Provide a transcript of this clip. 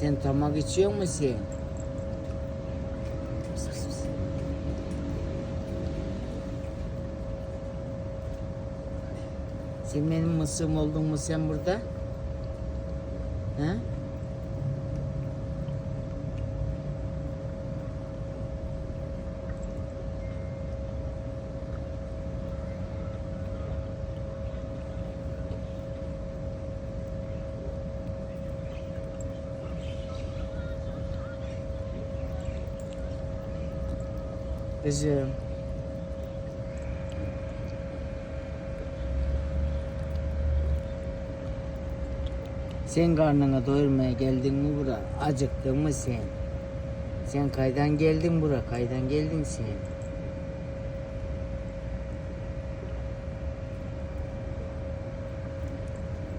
Sen tamak içiyor musun sen? Benim mısığım oldun mu sen burada? Ha? Kızım. Sen karnına doyurmaya geldin mi bura? Acıktın mı sen? Sen kaydan geldin bura? Kaydan geldin sen?